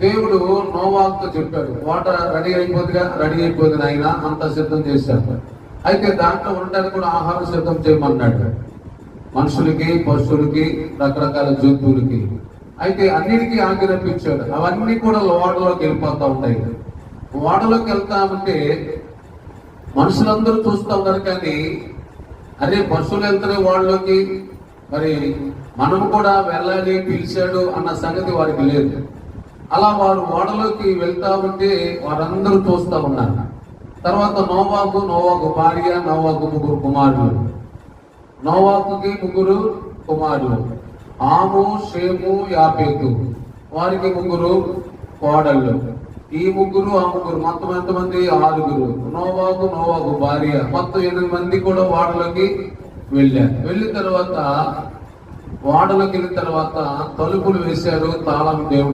దేవుడు నోవాక్తో చెప్పాడు water ready అయిపోతుందిగా ready అయిపోతుంది ఆయన అంత సిద్ధం చేశాడు. అయితే దాంట్లో ఉండడానికి కూడా ఆహారం సిద్ధం చేయమన్నాడు. మనుషులకి పశువులకి రకరకాల జంతువులకి. అయితే అన్నిటికీ ఆగ్రహించాడు అవన్నీ కూడా ఓడలోకి వెళ్ళిపోతూ ఉంటాయి ఓడలోకి వెళ్తా ఉంటే మనుషులందరూ చూస్తూ ఉన్నారు కానీ అరే పశువులు వెళ్తున్నాయి వాళ్ళలోకి మరి మనం కూడా వెళ్ళాలి పిలిచాడు అన్న సంగతి వారికి లేదు. అలా వారు ఓడలోకి వెళ్తా ఉంటే వారందరూ చూస్తూ ఉన్నారు. తర్వాత నోవాకు నోవాకు భార్య నోవాకు ముగ్గురు కుమారులు. నోవాకుకి ముగ్గురు కుమారులు. ఆము షేము యాపేతు వారికి ముగ్గురు కోడళ్ళు. ఈ ముగ్గురు ఆ ముగ్గురు మొత్తం ఎంతమంది? ఆరుగురు. నోవాకు నోవాకు భార్య. మొత్తం ఎనిమిది మంది కూడా వాడలోకి వెళ్ళారు. వెళ్ళిన తర్వాత వాడలోకి వెళ్ళిన తర్వాత తలుపులు వేశారు తాళం దేవుడు